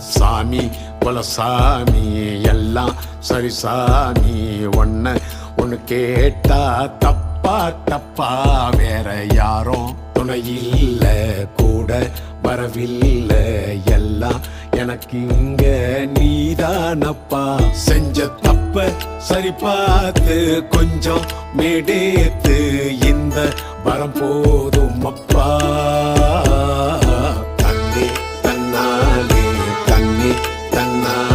சாமி குலசாமி எல்லாம் சரி சாமி. ஒன்று ஒன்று கேட்டா தப்பா தப்பா. வேற யாரும் துணை இல்லை கூட வரவில்லை. எல்லாம் எனக்கு இங்க நீதானப்பா. செஞ்ச தப்ப சரி பார்த்து கொஞ்சம் மேடேத்து. இந்த வரம் போதும். на